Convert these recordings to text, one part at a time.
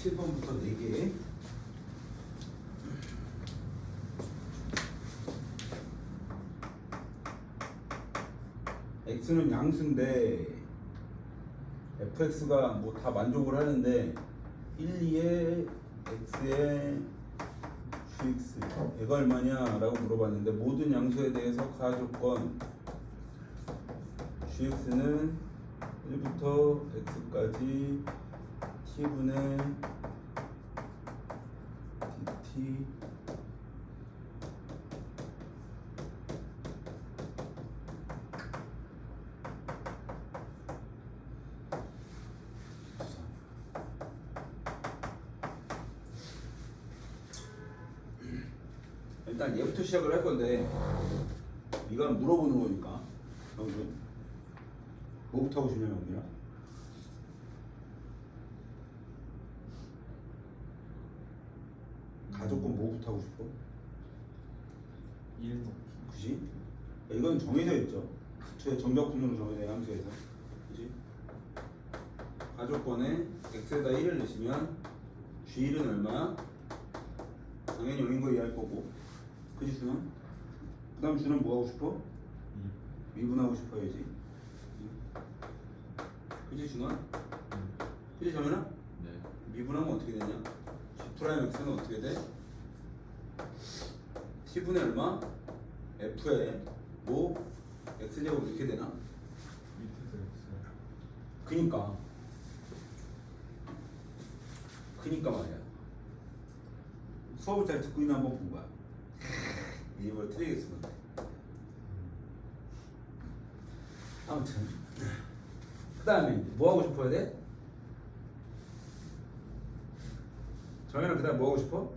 7번부터 4개. x는 양수인데 fx가 뭐 다 만족을 하는데 1, 2에 x에 gx 얘가 얼마냐 라고 물어봤는데 모든 양수에 대해서 가조건 gx는 1부터 x까지 t분의 dt 일단 얘부터 시작을 할 건데 이건 물어보는 거니까 뭐부터 하고 싶냐 영준아? 가족권 뭐부터 하고 싶어? 1 넣기 그지? 이건 정해져 있죠. 제 정적분으로 정해져 함수에서. 그지? 가족권에 x에다 1을 넣으시면 g1은 얼마? 당연히 0인 거 이해할 거고. 그지 수는? 그 다음 주는 뭐 하고 싶어? 2 미분하고 싶어야지. 그지 준아? 그지 정현아? 네 미분하면 어떻게 되냐? G 프라임 X는 어떻게 돼? T분의 얼마? F에 뭐 X제곱 이렇게 되나? X 그니까 그니까 말이야 수업을 잘 듣고 있나 한번 본 거야 일부러 틀리겠습니다 아무튼 그 다음에 뭐 하고 싶어야 돼? 정현아 그 다음 뭐 하고 싶어?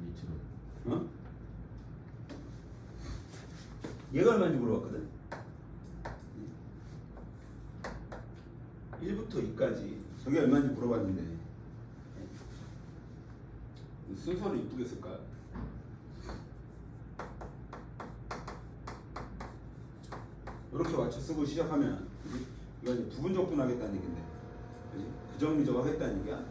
밑으로 어? 얘가 얼마인지 물어봤거든 1부터 2까지 저게 얼마인지 물어봤는데 순서를 이쁘게 쓸까요? 이렇게 맞춰 쓰고 시작하면? 이거 이제 부분적분 하겠다는 얘긴데 그지? 그적 미적 하겠다는 얘기야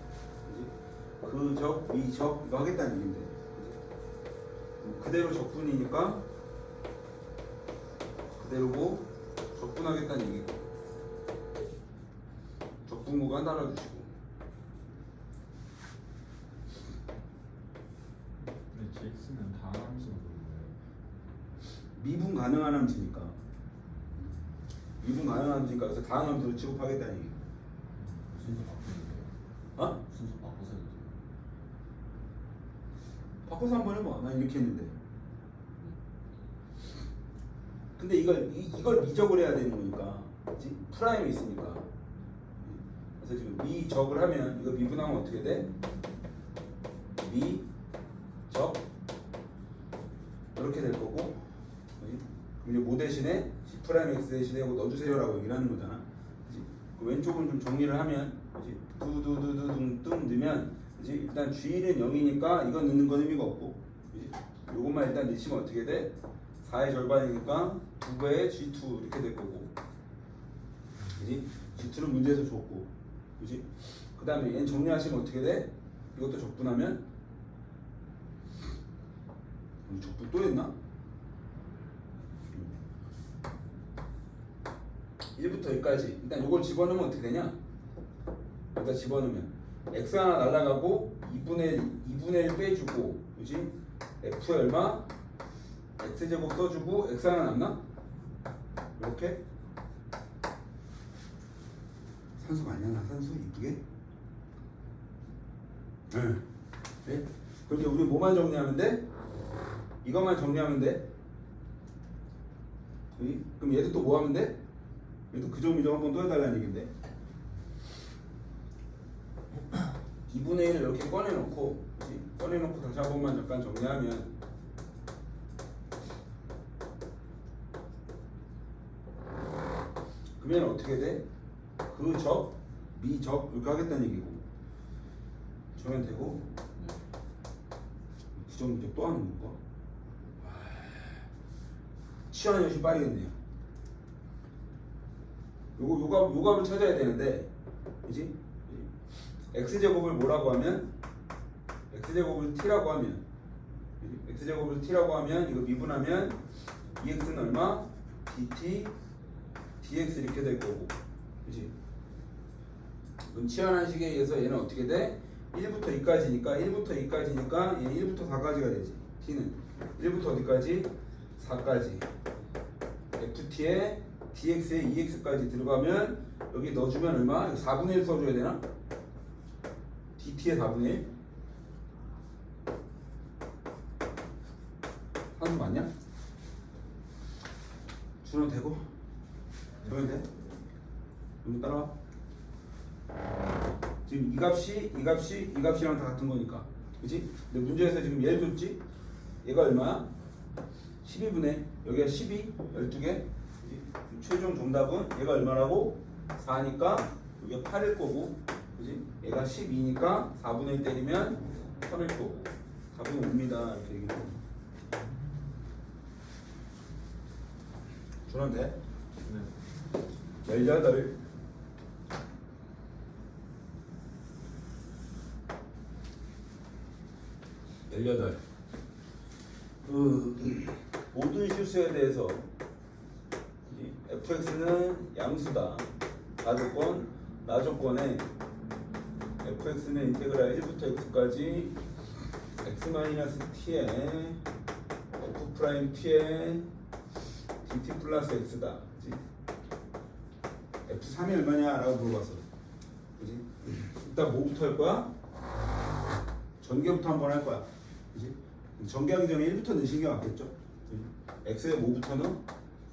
그지? 그적 미적 이거 하겠다는 얘긴데 그지? 그대로 적분이니까 그대로고 적분하겠다는 얘기고 적분구간 달아주시고 근데 GX는 다음 함수가 뭐예요? 미분 가능한 함수니까 미분 가능한 함수니까 그래서 다음 함수로 취급하겠다는 얘기 순서 바꾸면 돼요. 어? 순서 바꿔서 해도 돼요. 바꿔서 한번 해봐 난 이렇게 했는데 근데 이걸 이, 이걸 미적을 해야 되는 거니까? 프라임이 있으니까 그래서 지금 미적을 하면 이거 미분하면 어떻게 돼? 미적 이렇게 될 거고 이제 뭐 대신에 G 프라임 X 대신에 이거 넣어주세요라고 얘기를 하는 거잖아? 그 왼쪽은 좀 정리를 하면? 두두두두둥 넣으면? 일단 G1은 0이니까 이건 넣는 건 의미가 없고 그치? 요것만 일단 넣으시면 어떻게 돼? 4의 절반이니까 2배의 G2 이렇게 될 거고 그지? G2는 문제에서 줬고 그지? 그 다음에 얘는 정리하시면 어떻게 돼? 이것도 적분하면 적분 또 했나? 1부터 여기까지 일단 이걸 집어넣으면 어떻게 되냐? 여기다 집어넣으면 x 하나 날라가고 2분의 2분의 1 빼주고 그지? f 얼마? x 제곱 써주고 x 하나 남나? 이렇게 산수 많이 하나 산수 이쁘게 응 네? 이제 우리 뭐만 정리하면 돼? 이것만 정리하면 돼 그지? 그럼 얘도 또 뭐 하면 돼? 얘도 그점 이점 한번 또 해달라는 얘긴데 2분의 1을 이렇게 꺼내놓고 그지? 꺼내놓고 다시 한 번만 잠깐 정리하면 그러면 어떻게 돼? 그 적, 미 적 이렇게 하겠다는 얘기고 정면 되고 부정미적 또 하는 건가? 치환이 훨씬 빠르겠네요 요거 요값 요값을 찾아야 되는데 그지? x제곱을 뭐라고 하면 x제곱을 t라고 하면 x제곱을 t라고 하면 이거 미분하면 2x는 얼마? dt dx 이렇게 될 거고 그지? 그럼 치환한 식에 의해서 얘는 어떻게 돼? 1부터 2까지니까 1부터 2까지니까 얘는 1부터 4까지가 되지 t는 1부터 어디까지? 4까지 ft에 dx에 2x까지 들어가면 여기 넣어주면 얼마? 4분의 1 써줘야 되나? dt의 4분의 1? 한수 맞냐? 주면 되고 돼? 여기 따라와 지금 이 값이 이 값이 이 값이랑 다 같은 거니까 그치? 근데 문제에서 지금 얘를 줬지? 얘가 얼마야? 12분의 여기가 12 12개 최종 정답은 얘가 얼마라고? 4니까 여기가 8일 거고 그지? 얘가 12니까 4분의 1 때리면 3일 거고 4분의 5입니다 이렇게 얘기 18 18그 모든 실수에 대해서 이 fx는 양수다. 가조건 나조건에 fx는 인테그랄 1부터 x까지 x-t에 f 프라임 t에 dt 플러스 x다? F3이 얼마냐? 라고 물어봤어. 그지? 일단 뭐부터 할 거야? 전개부터 한번 할 거야. 그지? 전개하기 전에 1부터 넣으신 게 맞겠죠? 그지? X에 뭐부터 넣어?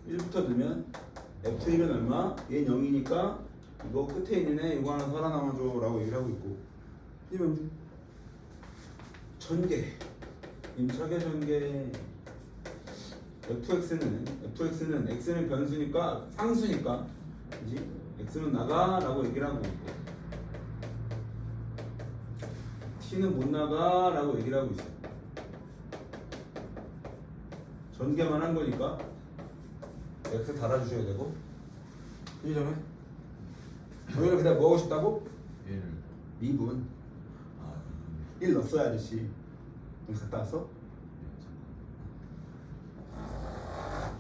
1부터 넣으면 F1은 얼마? 얘는 0이니까 이거 끝에 있는 애 이거 하나 살아남아줘 라고 얘기를 하고 있고 이면 전개 임차계 전개 fx는 fx는 x는 변수니까 상수니까 그지 x는 나가 라고 얘기를 하고 있고 t는 못 나가 라고 얘기를 하고 있어요. 전개만 한 거니까 x 달아주셔야 되고 그지 정해? 정해는 그다음 뭐 하고 싶다고? 얘를 미분 아 1 넣었어야 아저씨 여기 갔다 왔어?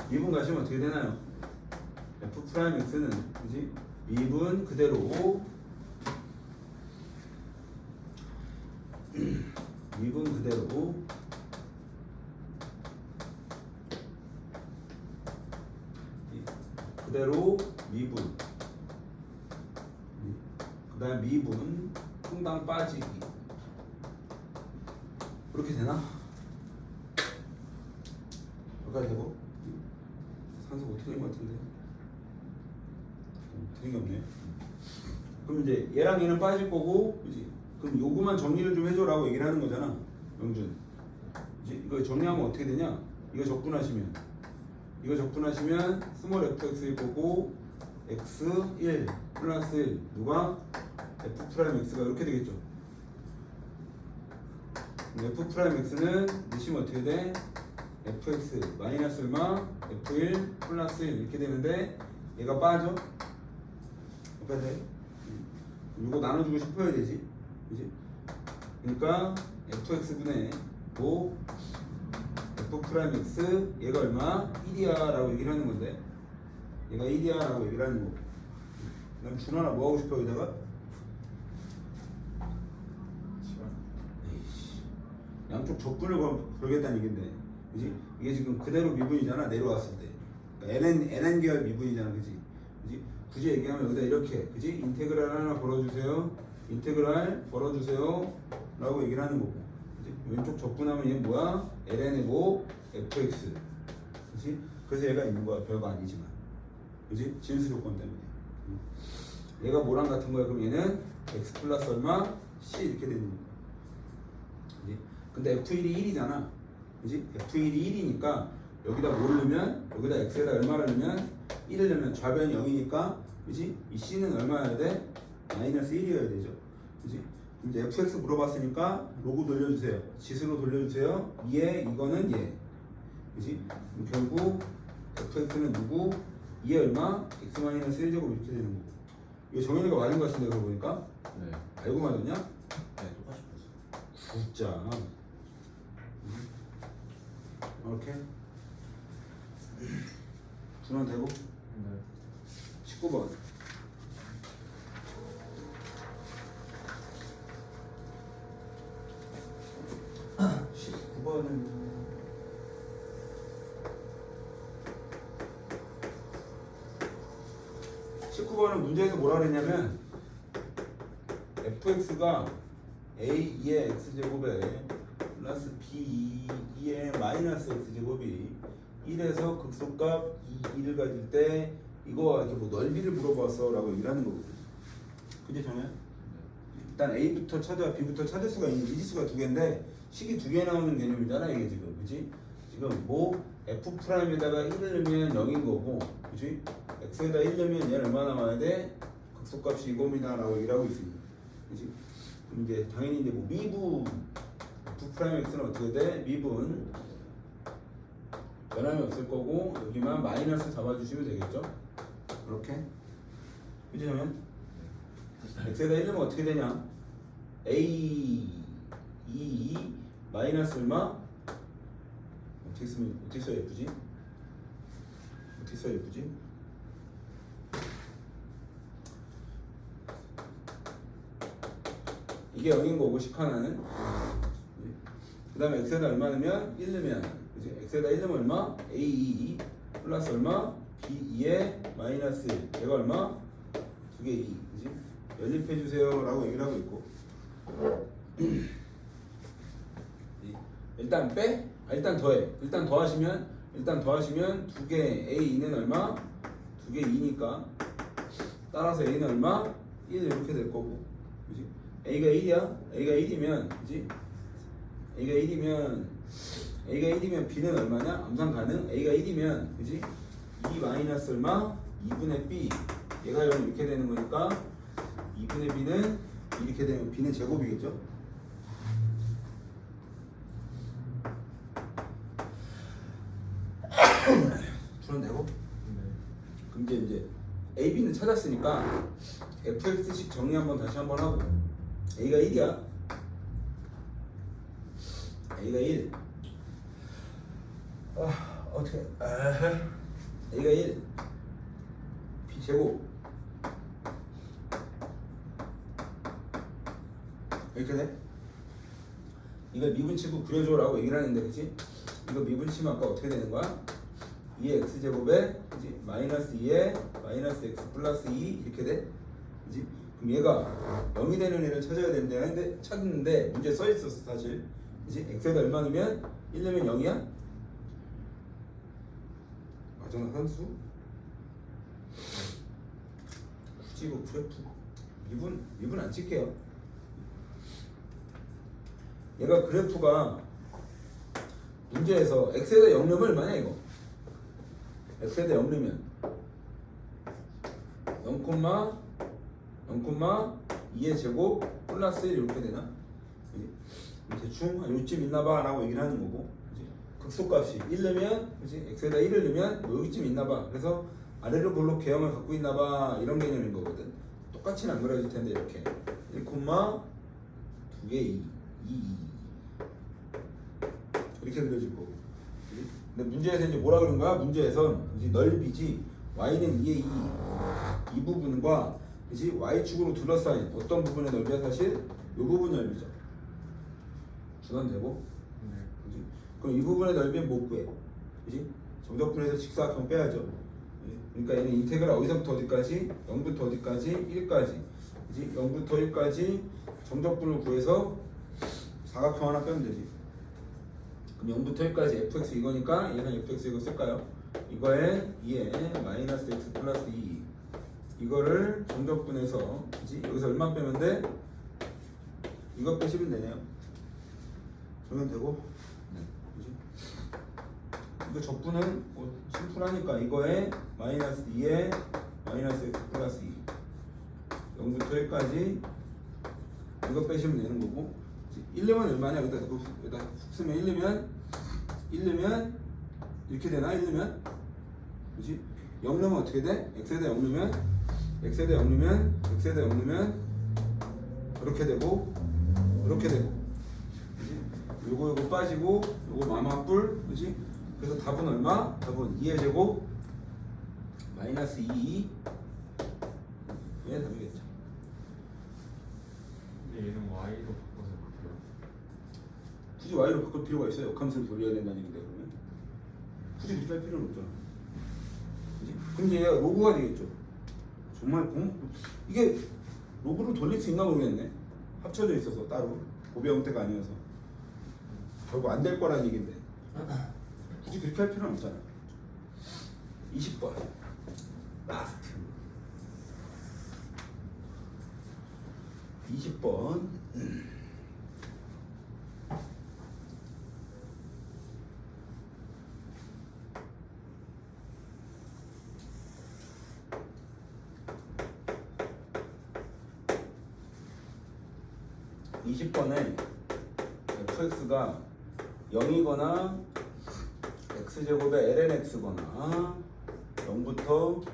미분 가시면 어떻게 되나요? F 프라임 x는 그지? 미분 그대로 미분 그대로 이- 그대로 미분. 그 다음 미분 풍당 빠지기. 그렇게 되나? 여기까지 되고 산소 어떻게 된 것 같은데? 어, 되는 게 없네. 그럼 이제 얘랑 얘는 빠질 거고, 그지? 그럼 요거만 정리를 좀 해줘라고 얘기를 하는 거잖아, 영준. 그지? 이거 정리하면 어떻게 되냐? 이거 적분하시면 이거 적분하시면 스몰 fx일 거고 x 1 플러스 1 누가 f 프라임 x가 이렇게 되겠죠. f 프라임 x는 넣으시면 어떻게 돼? fx 마이너스 얼마? f1 플러스 1 이렇게 되는데 얘가 빠져? 어떻게 돼? 음. 이거 나눠주고 싶어야 되지 그지? 그러니까 fx분의 5 f 프라임 x 얘가 얼마? 1이야 라고 얘기를 하는 건데 얘가 1이야 라고 얘기를 하는 거고 그다음 준하나 뭐 하고 싶어 여기다가? 에이씨, 양쪽 적분을 걸- 걸겠다는 얘긴데, 그지? 이게 지금 그대로 미분이잖아 내려왔을 때. 그러니까 nn nn 계열 미분이잖아, 그지? 그지? 굳이 얘기하면 여기다 이렇게, 그지? 인테그랄 하나 걸어주세요. 인테그랄 걸어주세요.라고 얘기를 하는 거고, 그지? 왼쪽 적분하면 얘 뭐야? ln의 뭐 fx, 그지? 그래서 얘가 있는 거야, 별거 아니지만, 그지? 진수 조건 때문에. 음. 얘가 뭐랑 같은 거야? 그럼 얘는 x 플러스 얼마? c 이렇게 되는 거야. 그지? 근데 F1이 1이잖아. 그지? F1이 1이니까 여기다 뭘 넣으면 여기다 X에다 얼마를 넣으면 1을 넣으면 좌변이 0이니까 그지? 이 C는 얼마여야 돼? 마이너스 1이어야 되죠. 그지? 이제 FX 물어봤으니까 로고 돌려주세요. 지수로 돌려주세요. 얘 이거는 얘. 그지? 결국 FX는 누구? 2에 얼마? X 마이너스 1제곱 이렇게 되는 거고. 이거 정현이가 맞은 것 같은데 그러고 보니까 네 알고 맞았냐? 네 똑같이 풀었어요 굿자 이렇게 준원 되고 네. 19번. (19번은) (19번은) 문제에서 뭐라 그랬냐면 fx가 a2의 x제곱에 플러스 b2의 마이너스 x제곱이 1에서 극소값 2를 가질 때 이거 이렇게 뭐 넓이를 물어봤어 라고 얘기를 하는 거거든 그지 정현? 일단 A부터 찾아 B부터 찾을 수가 있는 미지수가 두 개인데 식이 두 개 나오는 개념이잖아 이게 지금 그지? 지금 뭐 F 프라임에다가 1을 넣으면 0인 거고 그지? X에다 1 넣으면 얘는 얼마 남아야 돼? 극소값이 이겁니다 라고 얘기를 하고 있습니다 그지? 그럼 이제 당연히 이제 뭐 미분 F 프라임 X는 어떻게 돼? 미분 변함이 없을 거고 여기만 마이너스 잡아주시면 되겠죠? 그지 정현? x에다 1 넣으면 어떻게 되냐? a 2 마이너스 얼마? 어떻게 쓰면 어떻게 써야 예쁘지? 어떻게 써야 예쁘지? 이게 0인 거고 식 하나는 그 다음에 x에다 얼마 넣으면 1 넣으면 그지? x에다 1 넣으면 얼마? a 2 플러스 얼마? B 2에 마이너스 1 얘가 얼마? 두개2 그지? 연립해 주세요 라고 얘기를 하고 있고 일단 빼? 아, 일단 더해 일단 더하시면 일단 더하시면 두개 A2는 얼마? 두개 2니까 따라서 A는 얼마? 1 이렇게 될 거고 그지? A가 1이야? A가 1이면 그지? A가 1이면 A가 1이면 B는 얼마냐? 암산 가능? A가 1이면 그지? 2 마이너스 얼마? 2분의 B 얘가 이렇게 되는 거니까 2분의 b는 이렇게 되면 b는 제곱이겠죠? 줄어내고 네. 그럼 이제 이제 a, b는 찾았으니까 fx식 정리 한번 다시 한번 하고 a가 1이야 a가 1 아, 어떻게 아하. A가 1 b 제곱 이렇게 돼? 이걸 미분치고 그려줘라고 얘기를 하는데 그치? 이거 미분치면 아까 어떻게 되는 거야? 2의 x제곱에 그치? 마이너스 2에 마이너스 x 플러스 2 이렇게 돼? 그치? 그럼 얘가 0이 되는 애를 찾아야 된대 근데 찾는데 문제 써 있었어 사실 그치? x에다 얼마 넣으면 1 넣으면 0이야? 맞아 산수? 굳이 뭐 그래프 미분 미분 안 칠게요 얘가 그래프가 문제에서 x에다 0 넣으면 얼마냐 이거 x에다 0 넣으면 0, 0, 2의 제곱 플러스 1 이렇게 되나? 그럼 대충 한 요쯤 있나봐 라고 얘기를 하는 거고? 극소값이 1 넣으면 그지? x에다 1을 넣으면 뭐 여기쯤 있나봐 그래서 아래로 볼록 개형을 갖고 있나봐 이런 개념인 거거든 똑같이는 안 그려질 텐데 이렇게 1, 2개 2 2, 2 이렇게 그려질 거고 그지? 근데 문제에서 이제 뭐라 그런 거야? 문제에선 이제 넓이지 y는 2의 2 이 부분과 그지? y축으로 둘러싸인 어떤 부분의 넓이야 사실? 이 부분 넓이죠 주관되고 네. 그럼 이 부분의 넓이는 못 구해 그지? 정적분에서 직사각형 빼야죠 그지? 그러니까 얘는 인테그랄 어디서부터 어디까지? 0부터 어디까지? 1까지 그지? 0부터 1까지 정적분을 구해서 사각형 하나 빼면 되지 그럼 0부터 1까지 fx 이거니까 얘는 fx 이거 쓸까요? 이거에 2에 마이너스 x 플러스 2 이거를 정적분해서 그지? 여기서 얼마 빼면 돼? 이거 빼시면 되네요 정면 되고? 이거 적분은 뭐 심플하니까 이거에 마이너스 2에 마이너스 x 플러스 2 0부터 1까지 이거 빼시면 되는 거고. 1르면 얼마냐? 여기다 훅, 여기다 훅 쓰면 1르면 1르면 이렇게 되나? 1르면? 그지? 0 넣으면 어떻게 돼? x에다 0 넣으면 x에다 0 넣으면 x에다 0 넣으면 이렇게 되고 이렇게 되고? 요거 요거 빠지고 요거 마마뿔 그지? 그래서 답은 얼마? 답은 2의 제곱 마이너스 2얘 답이겠죠. 근데 얘는 Y로 바꿔서 볼게요. 굳이 y로 바꿀 필요가 있어요. 역함수를 돌려야 된다는 얘기인데 그러면. 굳이 그렇게 할 필요는 없잖아. 그지? 그럼 얘가 로그가 되겠죠. 정말 공 이게 로그를 돌릴 수 있나 모르겠네. 합쳐져 있어서 따로. 고배 형태가 아니어서. 결국 안 될 거라는 얘긴데 굳이 그렇게 할 필요는 없잖아 20번. 라스트. 20번. 이십 번에 fx가 0이거나 x제곱의 lnx거나 0부터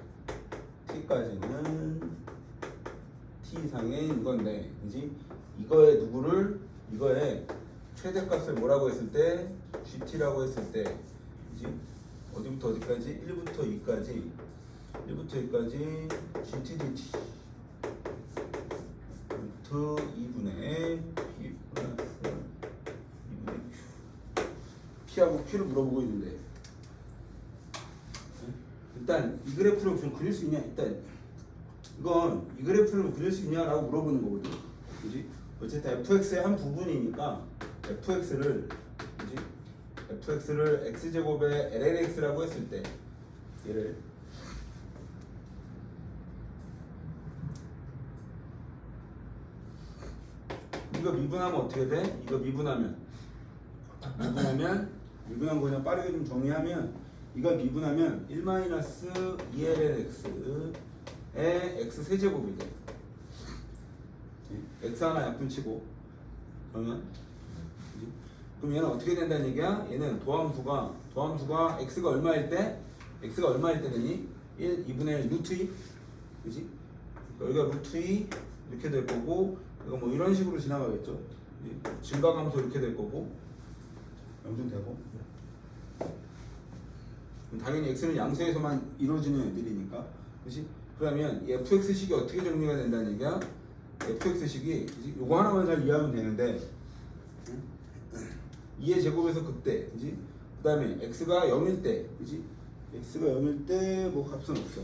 t까지는 t 이상의 이건데 그지? 이거의 누구를 이거의 최대값을 뭐라고 했을 때 gt라고 했을 때 그지? 어디부터 어디까지? 1부터 2까지 1부터 2까지 gt dt 루트 2분의 p 플러스 2분의 q p하고 q를 물어보고 있는데 일단 이 그래프를 좀 그릴 수 있냐? 일단 이건 이 그래프를 그릴 수 있냐라고 물어보는 거거든 그지? 어쨌든 fx의 한 부분이니까 fx를 그지? fx를 x제곱의 lnx라고 했을 때 얘를 이거 미분하면 어떻게 돼? 이거 미분하면. 미분하면 미분한 거 그냥 빠르게 좀 정리하면 이거 미분하면 1-2lnx의 x 세제곱이 돼. x 하나 약분치고 그러면? 그럼 얘는 어떻게 된다는 얘기야? 얘는 도함수가 도함수가 x가 얼마일 때 x가 얼마일 때 되니? 1 2분의 1 루트 2 그지? 여기가 루트 2 이렇게 될 거고 이거 뭐 이런 식으로 지나가겠죠. 그지? 증가 감소 이렇게 될 거고 영준 되고 그럼 당연히 x는 양수에서만 이루어지는 애들이니까 그렇지? 그러면 이 fx식이 어떻게 정리가 된다는 얘기야? fx식이? 요거 하나만 잘 이해하면 되는데 2의 제곱에서 극대 그지? 그 다음에 x가 0일 때 그지? x가 0일 때 뭐 값은 없어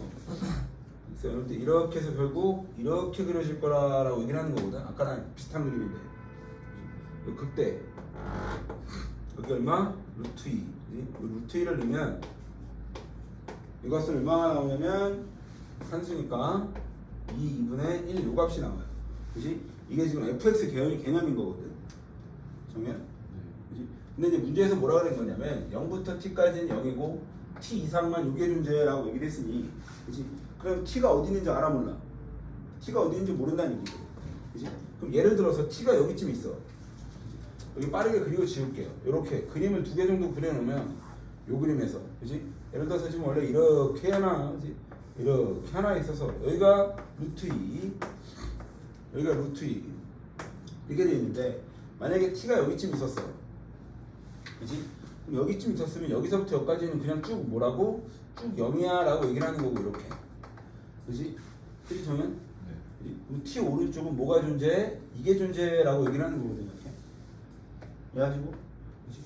x가 0일 때 이렇게 해서 결국 이렇게 그려질 거라고 얘기를 하는 거거든 아까랑 비슷한 그림인데 극대 여기 얼마? 루트 2 그지? 요 루트 2를 넣으면 이것은 얼마가 나오냐면 산수니까 2, 2분의 1 요값이 나와요. 그지? 이게 지금 fx 개념, 개념인 거거든. 정면? 그지? 근데 이제 문제에서 뭐라 그런 거냐면 0부터 t까지는 0이고 t 이상만 요게 존재라고 얘기를 했으니 그지? 그럼 t가 어디 있는지 알아 몰라? t가 어디 있는지 모른다는 얘기죠. 그지? 그럼 예를 들어서 t가 여기쯤 있어. 여기 빠르게 그리고 지울게요. 이렇게 그림을 두 개 정도 그려놓으면 요 그림에서 그지? 예를 들어서 지금 원래 이렇게 하나? 이렇게 하나 있어서 여기가 루트 2 여기가 루트 2 이렇게 돼 있는데 만약에 t가 여기쯤 있었어 그지? 그럼 여기쯤 있었으면 여기서부터 여기까지는 그냥 쭉 뭐라고? 쭉 0이야 라고 얘기를 하는 거고 이렇게 그지? 그지 정현? 네. t 오른쪽은 뭐가 존재해? 이게 존재라고 얘기를 하는 거거든요 이렇게 그래가지고 그지?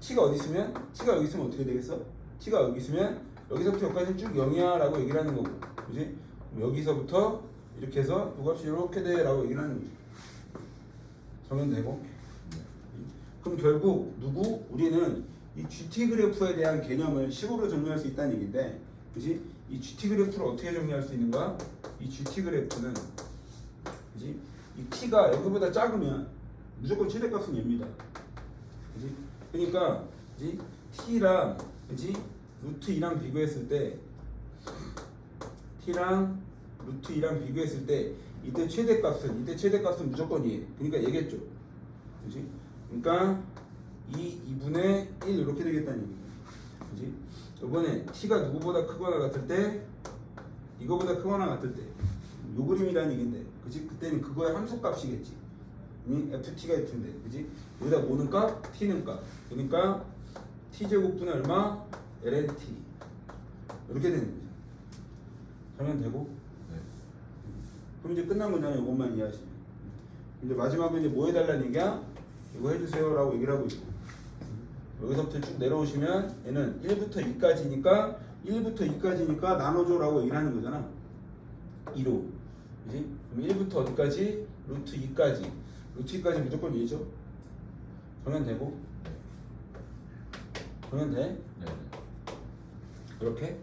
t가 어디 있으면 t가 여기 있으면 어떻게 되겠어? T가 여기 있으면 여기서부터 여기까지 쭉 0이야 라고 얘기를 하는 거고 그지? 여기서부터 이렇게 해서 이 값이 이렇게 돼 라고 얘기를 하는 거지 정연되고 그럼 결국 누구? 우리는 이 GT 그래프에 대한 개념을 식으로 정리할 수 있다는 얘기인데 그지? 이 GT 그래프를 어떻게 정리할 수 있는가? 이 GT 그래프는 그지? 이 t가 여기보다 작으면 무조건 최대값은 얘입니다 그지? 그러니까 그지? t랑 그지? 루트 2랑 비교했을 때 t랑 루트 2랑 비교했을 때 이때 최대값은 이때 최대값은 무조건 2 그러니까 얘겠죠 그지? 그러니까 2 2분의 1 이렇게 되겠다는 얘기죠 그지? 이번에 t가 누구보다 크거나 같을 때 이거보다 크거나 같을 때 요 그림이라는 얘기인데 그지? 그때는 그거의 함수값이겠지 이 ft가 f인데 그지? 여기다 뭐는 값? t는 값 그러니까 t 제곱분의 얼마? lnt 이렇게 되는 거죠. 하면 되고. 네. 그럼 이제 끝난 거잖아요. 이것만 이해하시면. 이제 마지막에 이제 뭐 해달라는 얘기야? 이거 해주세요 라고 얘기를 하고 있고. 여기서부터 쭉 내려오시면 얘는 1부터 2까지니까 1부터 2까지니까 나눠줘 라고 얘기를 하는 거잖아. 2로. 그지? 그럼 1부터 어디까지? 루트 2까지. 루트 2까지 무조건 2죠. 그러면 되고 그러면 돼 네. 네. 이렇게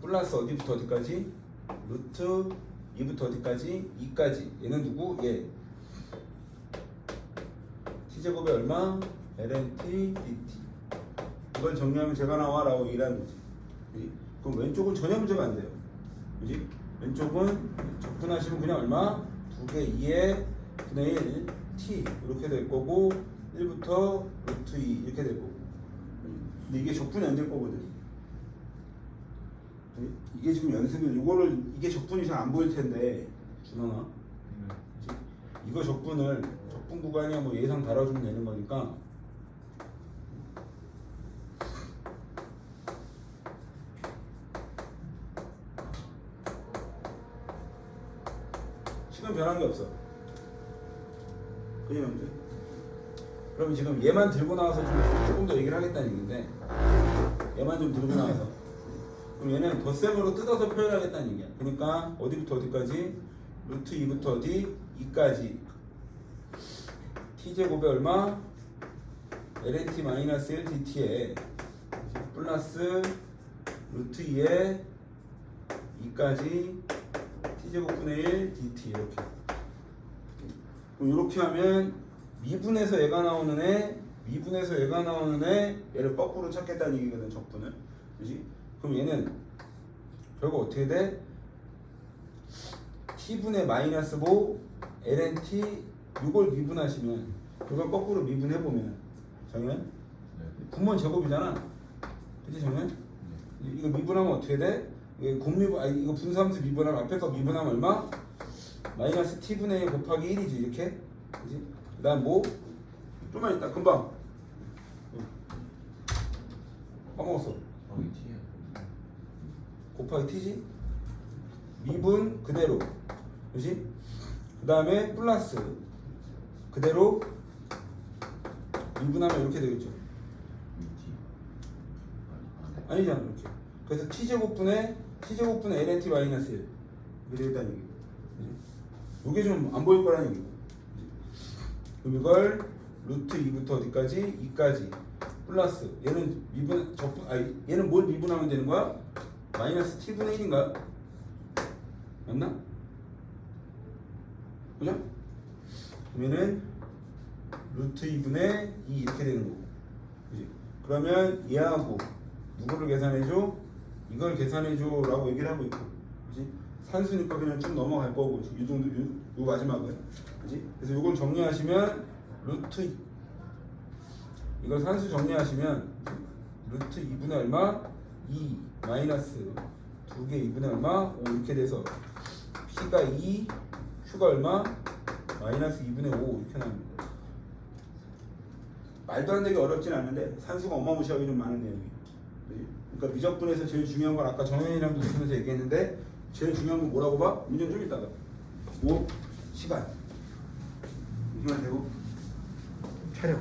플러스 어디부터 어디까지? 루트 2부터 어디까지? 2까지 얘는 누구? 얘 t제곱이 얼마? lnt dt 이걸 정리하면 제가 나와 라고 얘기하는 거지? 그럼 왼쪽은 전혀 문제가 안 돼요 그지? 왼쪽은 접근하시면 그냥 얼마? 2개 2에 분의 1 t 이렇게 될 거고 1부터 루트 2 이렇게 될 거고 근데 이게 적분이 안 될 거거든. 이게 지금 연습을 이거를 이게 적분이 잘 안 보일 텐데 준원아. 네. 이거 적분을 적분 구간이야 뭐 예상 달아주면 되는 거니까. 시간 변한 게 없어. 그지 형제 그럼 지금 얘만 들고 나와서 좀 조금 더 얘기를 하겠다는 얘기인데 얘만 좀 들고 나와서 그럼 얘는 덧셈으로 뜯어서 표현하겠다는 얘기야. 그러니까 어디부터 어디까지? 루트 2부터 어디? 2까지. t 제곱에 얼마? lnt 마이너스 1 dt에 플러스 루트 2에 2까지 t 제곱분의 1 dt 이렇게. 그럼 이렇게 하면 미분에서 얘가 나오는 애, 미분에서 얘가 나오는 애, 얘를 거꾸로 찾겠다는 얘기거든 적분을. 그지? 그럼 얘는 결국 어떻게 돼? t분의 마이너스 5 lnt 이걸 미분하시면 그걸 거꾸로 미분해보면 정현 네. 분모는 제곱이잖아 그치 정현? 이거 미분하면 어떻게 돼? 이거 곱미분 아니 이거 분수함수 미분하면 앞에 거 미분하면 얼마? 마이너스 t분의 1 곱하기 1이지 이렇게 그지? 그 다음 뭐? 좀만 있다. 금방. 까먹었어. 곱하기 t지? 미분 그대로. 그지? 그 다음에 플러스 그대로 미분하면 이렇게 되겠죠. 아. 아니잖아 이렇게. 그래서 t제곱분의 t제곱분의 lnt 마이너스 1 이렇게 되겠다는 얘기 이게 좀 안 보일 거라는 얘기고 그럼 이걸 루트 2부터 어디까지? 2까지 플러스 얘는 미분 적분 아니 얘는 뭘 미분하면 되는 거야? 마이너스 t분의 1인가? 맞나? 그죠? 그러면은 루트 2분의 2 이렇게 되는 거고 그지? 그러면 얘하고 누구를 계산해줘? 이걸 계산해줘 라고 얘기를 하고 있고 그지? 산수니까 그냥 쭉 넘어갈 거고 이 정도 요, 요 마지막은 그지? 그래서 이걸 정리하시면 루트 이걸 산수 정리하시면 루트 2분의 얼마? 2 마이너스 2개 2분의 얼마? 5 이렇게 돼서 P가 2 Q가 얼마? 마이너스 2분의 5 이렇게 나옵니다 말도 안 되게 어렵진 않은데 산수가 어마무시하게 좀 많은 내용이에요? 그러니까 미적분에서 제일 중요한 건 아까 정현이랑도 웃으면서 얘기했는데 제일 중요한 건 뭐라고 봐? 문제 좀 이따가 뭐? 시간 이기만 되고 촬영